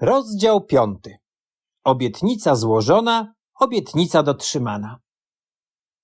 Rozdział piąty. Obietnica złożona, obietnica dotrzymana.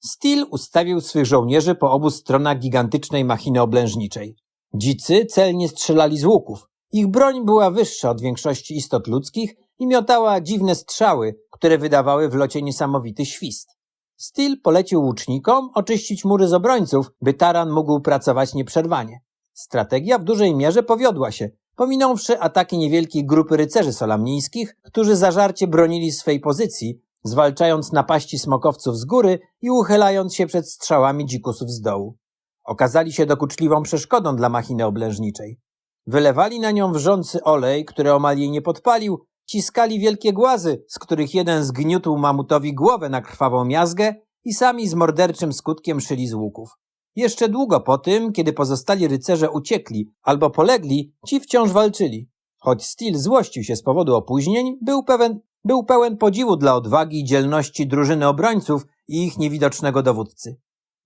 Steel ustawił swych żołnierzy po obu stronach gigantycznej machiny oblężniczej. Dzicy celnie strzelali z łuków. Ich broń była wyższa od większości istot ludzkich i miotała dziwne strzały, które wydawały w locie niesamowity świst. Steel polecił łucznikom oczyścić mury z obrońców, by taran mógł pracować nieprzerwanie. Strategia w dużej mierze powiodła się, pominąwszy ataki niewielkiej grupy rycerzy solamnińskich, którzy zażarcie bronili swej pozycji, zwalczając napaści smokowców z góry i uchylając się przed strzałami dzikusów z dołu. Okazali się dokuczliwą przeszkodą dla machiny oblężniczej. Wylewali na nią wrzący olej, który omal jej nie podpalił, ciskali wielkie głazy, z których jeden zgniótł mamutowi głowę na krwawą miazgę i sami z morderczym skutkiem szyli z łuków. Jeszcze długo po tym, kiedy pozostali rycerze uciekli albo polegli, ci wciąż walczyli. Choć Steel złościł się z powodu opóźnień, był pełen, był pełen podziwu dla odwagi i dzielności drużyny obrońców i ich niewidocznego dowódcy.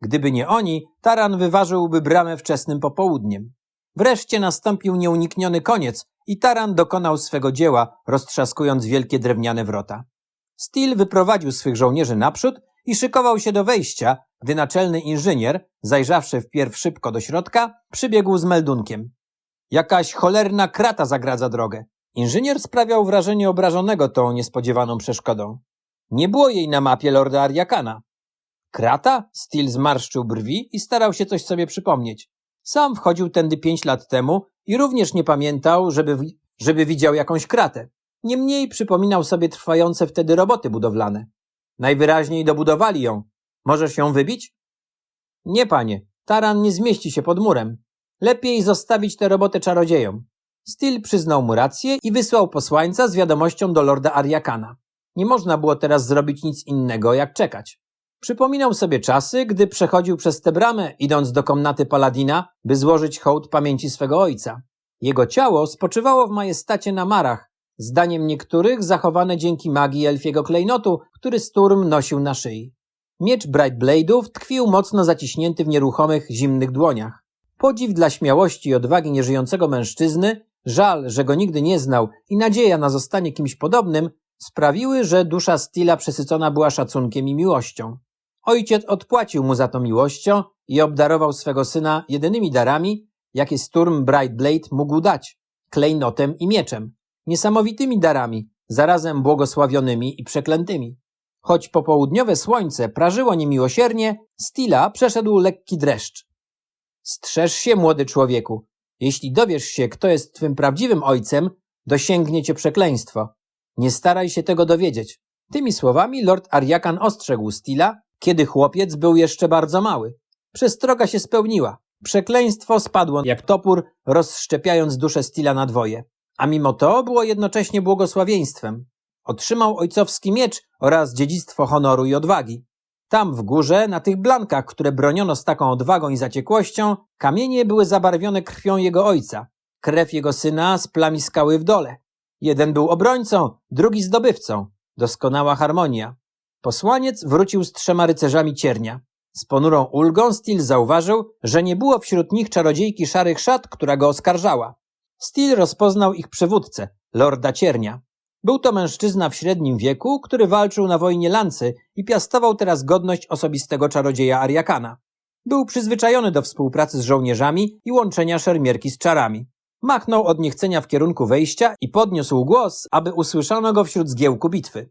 Gdyby nie oni, taran wyważyłby bramę wczesnym popołudniem. Wreszcie nastąpił nieunikniony koniec i taran dokonał swego dzieła, roztrzaskując wielkie drewniane wrota. Steel wyprowadził swych żołnierzy naprzód i szykował się do wejścia, gdy naczelny inżynier, zajrzawszy wpierw szybko do środka, przybiegł z meldunkiem. Jakaś cholerna krata zagradza drogę. Inżynier sprawiał wrażenie obrażonego tą niespodziewaną przeszkodą. Nie było jej na mapie lorda Ariakana. Krata? Steel zmarszczył brwi i starał się coś sobie przypomnieć. Sam wchodził tędy pięć lat temu i również nie pamiętał, żeby, żeby widział jakąś kratę. Niemniej przypominał sobie trwające wtedy roboty budowlane. Najwyraźniej dobudowali ją. Możesz ją wybić? Nie, panie. Taran nie zmieści się pod murem. Lepiej zostawić tę robotę czarodziejom. Steel przyznał mu rację i wysłał posłańca z wiadomością do lorda Ariakana. Nie można było teraz zrobić nic innego, jak czekać. Przypominał sobie czasy, gdy przechodził przez tę bramę, idąc do komnaty Paladina, by złożyć hołd pamięci swego ojca. Jego ciało spoczywało w majestacie na marach, zdaniem niektórych zachowane dzięki magii elfiego klejnotu, który Sturm nosił na szyi. Miecz Bright Blade'ów tkwił mocno zaciśnięty w nieruchomych, zimnych dłoniach. Podziw dla śmiałości i odwagi nieżyjącego mężczyzny, żal, że go nigdy nie znał i nadzieja na zostanie kimś podobnym sprawiły, że dusza Stila przesycona była szacunkiem i miłością. Ojciec odpłacił mu za to miłością i obdarował swego syna jedynymi darami, jakie Sturm Bright Blade mógł dać klejnotem i mieczem. Niesamowitymi darami, zarazem błogosławionymi i przeklętymi. Choć popołudniowe słońce prażyło niemiłosiernie, Stila przeszedł lekki dreszcz. Strzeż się, młody człowieku. Jeśli dowiesz się, kto jest twym prawdziwym ojcem, dosięgnie cię przekleństwo. Nie staraj się tego dowiedzieć. Tymi słowami lord Ariakan ostrzegł Stila, kiedy chłopiec był jeszcze bardzo mały. Przestroga się spełniła. Przekleństwo spadło jak topór, rozszczepiając duszę Stila na dwoje. A mimo to było jednocześnie błogosławieństwem. Otrzymał ojcowski miecz oraz dziedzictwo honoru i odwagi. Tam w górze, na tych blankach, które broniono z taką odwagą i zaciekłością, kamienie były zabarwione krwią jego ojca, krew jego syna z plami skały w dole. Jeden był obrońcą, drugi zdobywcą. Doskonała harmonia. Posłaniec wrócił z trzema rycerzami ciernia. Z ponurą ulgą Steel zauważył, że nie było wśród nich czarodziejki szarych szat, która go oskarżała. Steel rozpoznał ich przywódcę, lorda ciernia. Był to mężczyzna w średnim wieku, który walczył na wojnie Lancy i piastował teraz godność osobistego czarodzieja Ariakana. Był przyzwyczajony do współpracy z żołnierzami i łączenia szermierki z czarami. Machnął od niechcenia w kierunku wejścia i podniósł głos, aby usłyszano go wśród zgiełku bitwy.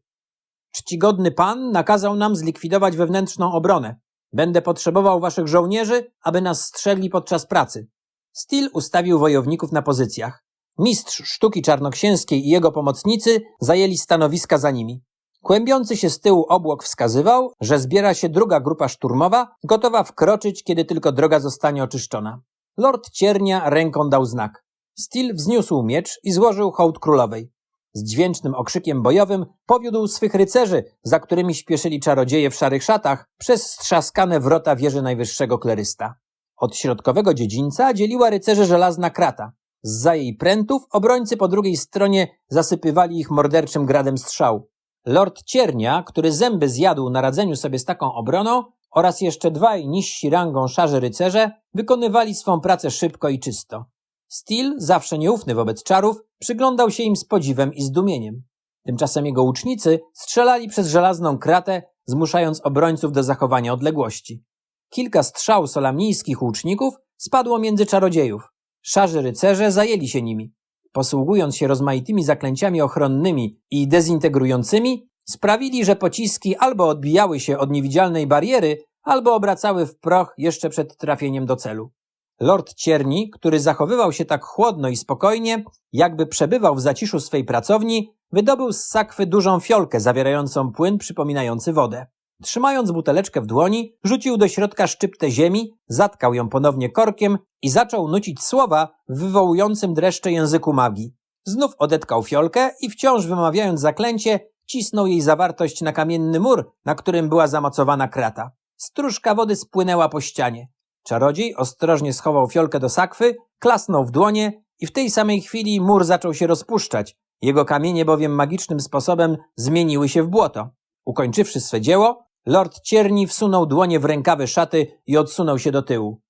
Czcigodny pan nakazał nam zlikwidować wewnętrzną obronę. Będę potrzebował waszych żołnierzy, aby nas strzegli podczas pracy. Steel ustawił wojowników na pozycjach. Mistrz sztuki czarnoksięskiej i jego pomocnicy zajęli stanowiska za nimi. Kłębiący się z tyłu obłok wskazywał, że zbiera się druga grupa szturmowa, gotowa wkroczyć, kiedy tylko droga zostanie oczyszczona. Lord Ciernia ręką dał znak. Steel wzniósł miecz i złożył hołd królowej. Z dźwięcznym okrzykiem bojowym powiódł swych rycerzy, za którymi śpieszyli czarodzieje w szarych szatach, przez strzaskane wrota wieży najwyższego klerysta. Od środkowego dziedzińca dzieliła rycerzy żelazna krata. Z jej prętów obrońcy po drugiej stronie zasypywali ich morderczym gradem strzał. Lord Ciernia, który zęby zjadł na radzeniu sobie z taką obroną, oraz jeszcze dwaj niżsi rangą szarzy rycerze wykonywali swą pracę szybko i czysto. Steel, zawsze nieufny wobec czarów, przyglądał się im z podziwem i zdumieniem. Tymczasem jego łucznicy strzelali przez żelazną kratę, zmuszając obrońców do zachowania odległości. Kilka strzał solamnijskich łuczników spadło między czarodziejów. Szarzy rycerze zajęli się nimi. Posługując się rozmaitymi zaklęciami ochronnymi i dezintegrującymi, sprawili, że pociski albo odbijały się od niewidzialnej bariery, albo obracały w proch jeszcze przed trafieniem do celu. Lord Cierni, który zachowywał się tak chłodno i spokojnie, jakby przebywał w zaciszu swej pracowni, wydobył z sakwy dużą fiolkę zawierającą płyn przypominający wodę. Trzymając buteleczkę w dłoni, rzucił do środka szczyptę ziemi, zatkał ją ponownie korkiem i zaczął nucić słowa w wywołującym dreszcze języku magii. Znów odetkał fiolkę i wciąż wymawiając zaklęcie, cisnął jej zawartość na kamienny mur, na którym była zamocowana krata. Stróżka wody spłynęła po ścianie. Czarodziej ostrożnie schował fiolkę do sakwy, klasnął w dłonie i w tej samej chwili mur zaczął się rozpuszczać. Jego kamienie bowiem magicznym sposobem zmieniły się w błoto. Ukończywszy swe dzieło, lord Cierni wsunął dłonie w rękawy szaty i odsunął się do tyłu.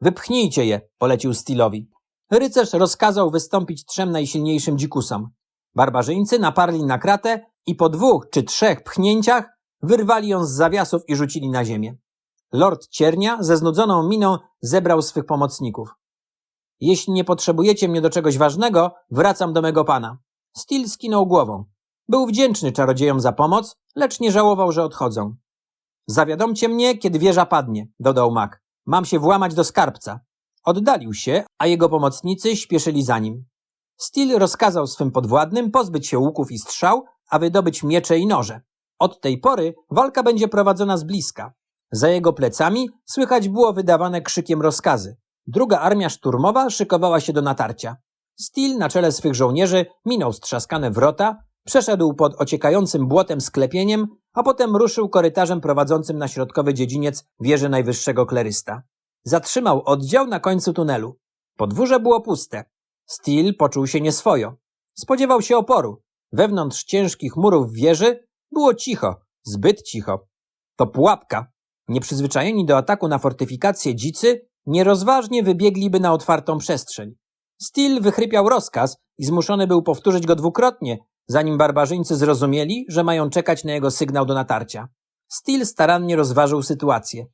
Wypchnijcie je, polecił Stilowi. Rycerz rozkazał wystąpić trzem najsilniejszym dzikusom. Barbarzyńcy naparli na kratę i po dwóch czy trzech pchnięciach wyrwali ją z zawiasów i rzucili na ziemię. Lord Ciernia ze znudzoną miną zebrał swych pomocników. Jeśli nie potrzebujecie mnie do czegoś ważnego, wracam do mego pana. Steel skinął głową. Był wdzięczny czarodziejom za pomoc, lecz nie żałował, że odchodzą. Zawiadomcie mnie, kiedy wieża padnie, dodał Mak. Mam się włamać do skarbca. Oddalił się, a jego pomocnicy śpieszyli za nim. Steel rozkazał swym podwładnym pozbyć się łuków i strzał, a wydobyć miecze i noże. Od tej pory walka będzie prowadzona z bliska. Za jego plecami słychać było wydawane krzykiem rozkazy. Druga armia szturmowa szykowała się do natarcia. Steel na czele swych żołnierzy minął strzaskane wrota, przeszedł pod ociekającym błotem sklepieniem, a potem ruszył korytarzem prowadzącym na środkowy dziedziniec wieży najwyższego klerysta. Zatrzymał oddział na końcu tunelu. Podwórze było puste. Steel poczuł się nieswojo. Spodziewał się oporu. Wewnątrz ciężkich murów wieży było cicho, zbyt cicho. To pułapka. Nieprzyzwyczajeni do ataku na fortyfikacje dzicy nierozważnie wybiegliby na otwartą przestrzeń. Steel wychrypiał rozkaz i zmuszony był powtórzyć go dwukrotnie, zanim barbarzyńcy zrozumieli, że mają czekać na jego sygnał do natarcia. Steel starannie rozważył sytuację.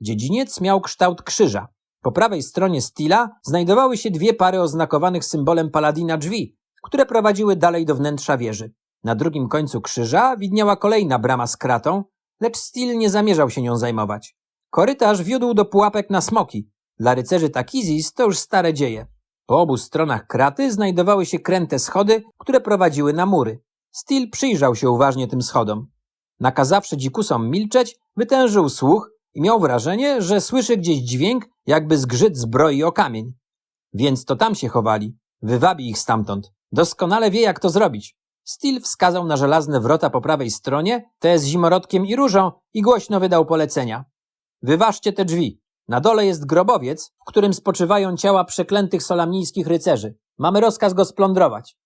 Dziedziniec miał kształt krzyża. Po prawej stronie Steela znajdowały się dwie pary oznakowanych symbolem paladina drzwi, które prowadziły dalej do wnętrza wieży. Na drugim końcu krzyża widniała kolejna brama z kratą, lecz Steel nie zamierzał się nią zajmować. Korytarz wiódł do pułapek na smoki. Dla rycerzy Takizis to już stare dzieje. Po obu stronach kraty znajdowały się kręte schody, które prowadziły na mury. Steel przyjrzał się uważnie tym schodom. Nakazawszy dzikusom milczeć, wytężył słuch i miał wrażenie, że słyszy gdzieś dźwięk, jakby zgrzyt zbroi o kamień. Więc to tam się chowali. Wywabi ich stamtąd. Doskonale wie, jak to zrobić. Steel wskazał na żelazne wrota po prawej stronie, te z zimorodkiem i różą i głośno wydał polecenia. Wyważcie te drzwi. Na dole jest grobowiec, w którym spoczywają ciała przeklętych solamnijskich rycerzy. Mamy rozkaz go splądrować.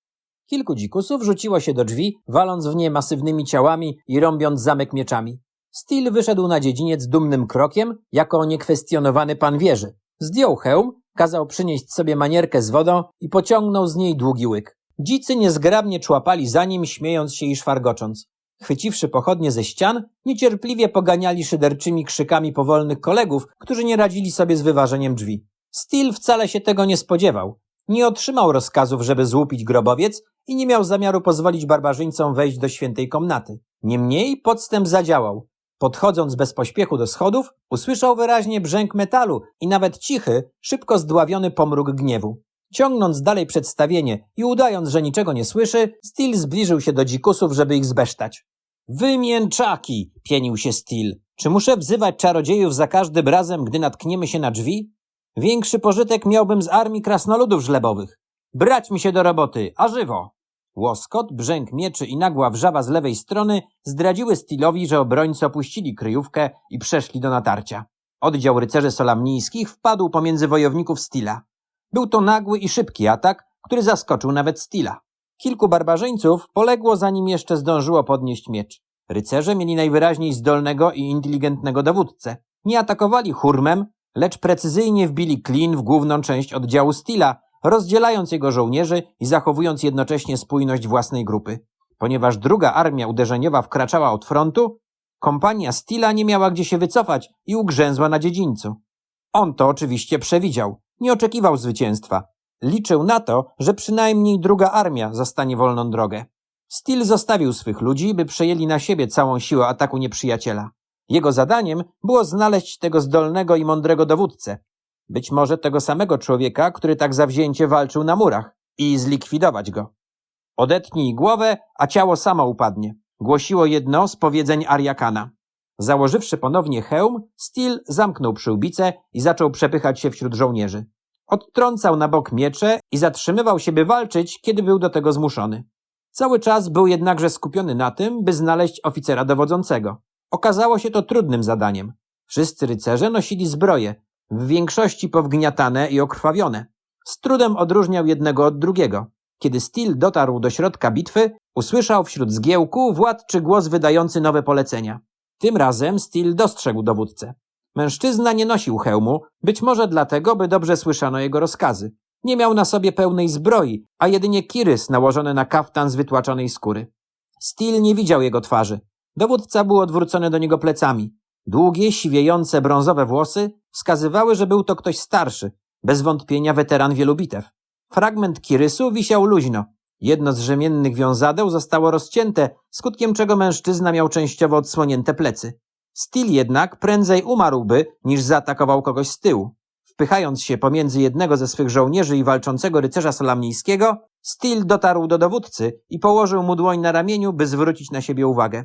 Kilku dzikusów rzuciło się do drzwi, waląc w nie masywnymi ciałami i rąbiąc zamek mieczami. Steel wyszedł na dziedziniec dumnym krokiem, jako niekwestionowany pan wieży. Zdjął hełm, kazał przynieść sobie manierkę z wodą i pociągnął z niej długi łyk. Dzicy niezgrabnie człapali za nim, śmiejąc się i szwargocząc. Chwyciwszy pochodnie ze ścian, niecierpliwie poganiali szyderczymi krzykami powolnych kolegów, którzy nie radzili sobie z wyważeniem drzwi. Steel wcale się tego nie spodziewał. Nie otrzymał rozkazów, żeby złupić grobowiec i nie miał zamiaru pozwolić barbarzyńcom wejść do świętej komnaty. Niemniej podstęp zadziałał. Podchodząc bez pośpiechu do schodów, usłyszał wyraźnie brzęk metalu i nawet cichy, szybko zdławiony pomruk gniewu. Ciągnąc dalej przedstawienie i udając, że niczego nie słyszy, Steel zbliżył się do dzikusów, żeby ich zbesztać. Wy mięczaki! pienił się Steel. Czy muszę wzywać czarodziejów za każdym razem, gdy natkniemy się na drzwi? Większy pożytek miałbym z armii krasnoludów żlebowych. Brać mi się do roboty, a żywo! Łoskot, brzęk mieczy i nagła wrzawa z lewej strony zdradziły Steelowi, że obrońcy opuścili kryjówkę i przeszli do natarcia. Oddział rycerzy solamnijskich wpadł pomiędzy wojowników Steela. Był to nagły i szybki atak, który zaskoczył nawet Steela. Kilku barbarzyńców poległo zanim jeszcze zdążyło podnieść miecz. Rycerze mieli najwyraźniej zdolnego i inteligentnego dowódcę. Nie atakowali hurmem, lecz precyzyjnie wbili klin w główną część oddziału Steela, rozdzielając jego żołnierzy i zachowując jednocześnie spójność własnej grupy. Ponieważ druga armia uderzeniowa wkraczała od frontu, kompania Stila nie miała gdzie się wycofać i ugrzęzła na dziedzińcu. On to oczywiście przewidział, nie oczekiwał zwycięstwa. Liczył na to, że przynajmniej druga armia zastanie wolną drogę. Steel zostawił swych ludzi, by przejęli na siebie całą siłę ataku nieprzyjaciela. Jego zadaniem było znaleźć tego zdolnego i mądrego dowódcę. Być może tego samego człowieka, który tak zawzięcie walczył na murach i zlikwidować go. Odetnij głowę, a ciało samo upadnie. Głosiło jedno z powiedzeń Ariakana. Założywszy ponownie hełm, Steel zamknął przyłbicę i zaczął przepychać się wśród żołnierzy. Odtrącał na bok miecze i zatrzymywał się, by walczyć, kiedy był do tego zmuszony. Cały czas był jednakże skupiony na tym, by znaleźć oficera dowodzącego. Okazało się to trudnym zadaniem. Wszyscy rycerze nosili zbroje, w większości powgniatane i okrwawione. Z trudem odróżniał jednego od drugiego. Kiedy Steel dotarł do środka bitwy, usłyszał wśród zgiełku władczy głos wydający nowe polecenia. Tym razem Steel dostrzegł dowódcę. Mężczyzna nie nosił hełmu, być może dlatego, by dobrze słyszano jego rozkazy. Nie miał na sobie pełnej zbroi, a jedynie kirys nałożony na kaftan z wytłaczonej skóry. Steel nie widział jego twarzy. Dowódca był odwrócony do niego plecami. Długie, siwiejące brązowe włosy wskazywały, że był to ktoś starszy, bez wątpienia weteran wielu bitew. Fragment kirysu wisiał luźno. Jedno z rzemiennych wiązadeł zostało rozcięte, skutkiem czego mężczyzna miał częściowo odsłonięte plecy. Steel jednak prędzej umarłby, niż zaatakował kogoś z tyłu. Wpychając się pomiędzy jednego ze swych żołnierzy i walczącego rycerza solamnijskiego, Steel dotarł do dowódcy i położył mu dłoń na ramieniu, by zwrócić na siebie uwagę.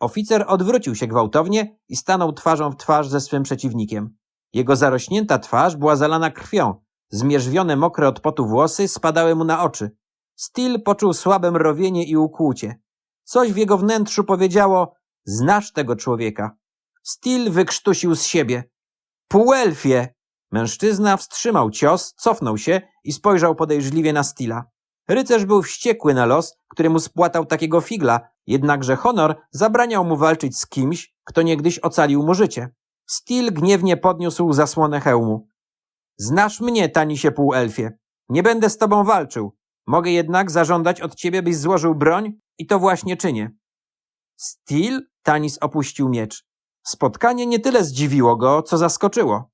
Oficer odwrócił się gwałtownie i stanął twarzą w twarz ze swym przeciwnikiem. Jego zarośnięta twarz była zalana krwią, zmierzwione mokre od potu włosy spadały mu na oczy. Steel poczuł słabe mrowienie i ukłucie. Coś w jego wnętrzu powiedziało, znasz tego człowieka. Steel wykrztusił z siebie. Półelfie! Mężczyzna wstrzymał cios, cofnął się i spojrzał podejrzliwie na Steela. Rycerz był wściekły na los, który mu spłatał takiego figla, jednakże honor zabraniał mu walczyć z kimś, kto niegdyś ocalił mu życie. Steel gniewnie podniósł zasłonę hełmu. Znasz mnie, Tanisie półelfie. Nie będę z tobą walczył. Mogę jednak zażądać od ciebie, byś złożył broń i to właśnie czynię. Steel? Tanis opuścił miecz. Spotkanie nie tyle zdziwiło go, co zaskoczyło.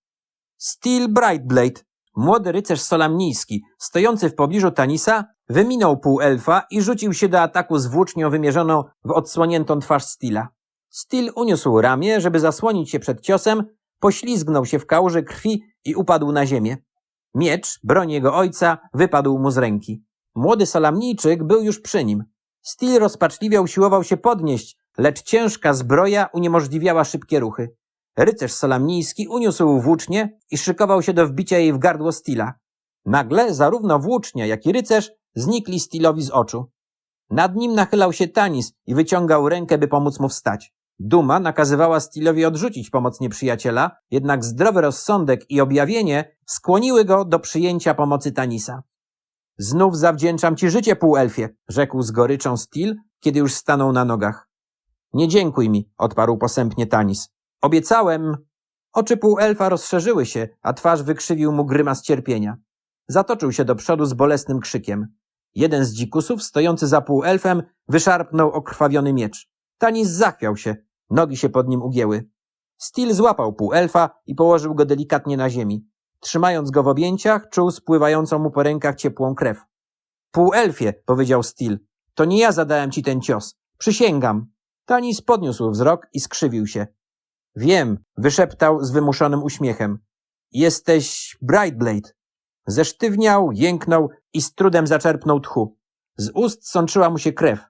Steel Brightblade, młody rycerz solamnijski, stojący w pobliżu Tanisa, wyminął półelfa i rzucił się do ataku z włócznią wymierzoną w odsłoniętą twarz Steela. Steel uniósł ramię, żeby zasłonić się przed ciosem, poślizgnął się w kałuży krwi i upadł na ziemię. Miecz, broń jego ojca, wypadł mu z ręki. Młody solamnijczyk był już przy nim. Steel rozpaczliwie usiłował się podnieść, lecz ciężka zbroja uniemożliwiała szybkie ruchy. Rycerz solamnijski uniósł włócznię i szykował się do wbicia jej w gardło Stila. Nagle zarówno włócznia, jak i rycerz znikli Stilowi z oczu. Nad nim nachylał się Tanis i wyciągał rękę, by pomóc mu wstać. Duma nakazywała Stilowi odrzucić pomoc nieprzyjaciela, jednak zdrowy rozsądek i objawienie skłoniły go do przyjęcia pomocy Tanisa. Znów zawdzięczam ci życie, półelfie, rzekł z goryczą Stil, kiedy już stanął na nogach. Nie dziękuj mi, odparł posępnie Tanis. Obiecałem. Oczy półelfa rozszerzyły się, a twarz wykrzywił mu grymas cierpienia. Zatoczył się do przodu z bolesnym krzykiem. Jeden z dzikusów, stojący za półelfem, wyszarpnął okrwawiony miecz. Tanis zachwiał się, nogi się pod nim ugięły. Stil złapał półelfa i położył go delikatnie na ziemi. Trzymając go w objęciach, czuł spływającą mu po rękach ciepłą krew. Półelfie, powiedział Stil, to nie ja zadałem ci ten cios. Przysięgam. Tanis podniósł wzrok i skrzywił się. Wiem, wyszeptał z wymuszonym uśmiechem. Jesteś Brightblade. Zesztywniał, jęknął i z trudem zaczerpnął tchu. Z ust sączyła mu się krew.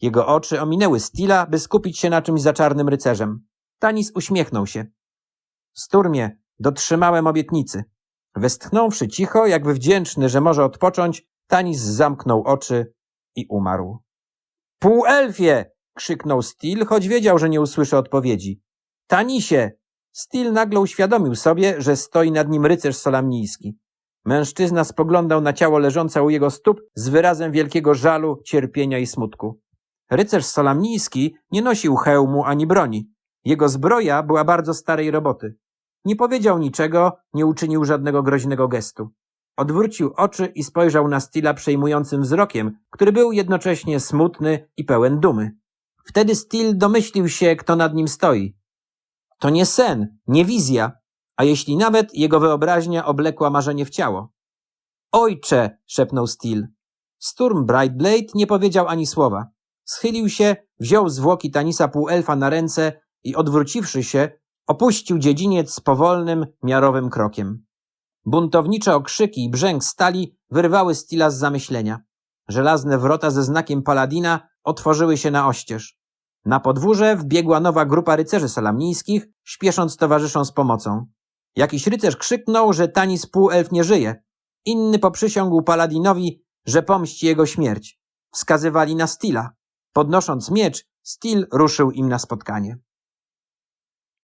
Jego oczy ominęły Stila, by skupić się na czymś za czarnym rycerzem. Tanis uśmiechnął się. Sturmie, dotrzymałem obietnicy. Westchnąwszy cicho, jakby wdzięczny, że może odpocząć, Tanis zamknął oczy i umarł. Półelfie! krzyknął Stil, choć wiedział, że nie usłyszy odpowiedzi. Tanisie! Stil nagle uświadomił sobie, że stoi nad nim rycerz solamnijski. Mężczyzna spoglądał na ciało leżące u jego stóp z wyrazem wielkiego żalu, cierpienia i smutku. Rycerz solamnijski nie nosił hełmu ani broni. Jego zbroja była bardzo starej roboty. Nie powiedział niczego, nie uczynił żadnego groźnego gestu. odwrócił oczy i spojrzał na Stila przejmującym wzrokiem, który był jednocześnie smutny i pełen dumy. Wtedy Stil domyślił się, kto nad nim stoi. To nie sen, nie wizja, a jeśli nawet jego wyobraźnia oblekła marzenie w ciało. Ojcze! szepnął Steel. Sturm Brightblade nie powiedział ani słowa. Schylił się, wziął zwłoki Tanisa półelfa na ręce i odwróciwszy się, opuścił dziedziniec z powolnym, miarowym krokiem. Buntownicze okrzyki i brzęk stali wyrwały Stila z zamyślenia. Żelazne wrota ze znakiem Paladina otworzyły się na oścież. Na podwórze wbiegła nowa grupa rycerzy salamnijskich, śpiesząc towarzyszom z pomocą. Jakiś rycerz krzyknął, że Tanis półelf nie żyje. Inny poprzysiągł Paladinowi, że pomści jego śmierć. Wskazywali na Stila. Podnosząc miecz, Stil ruszył im na spotkanie.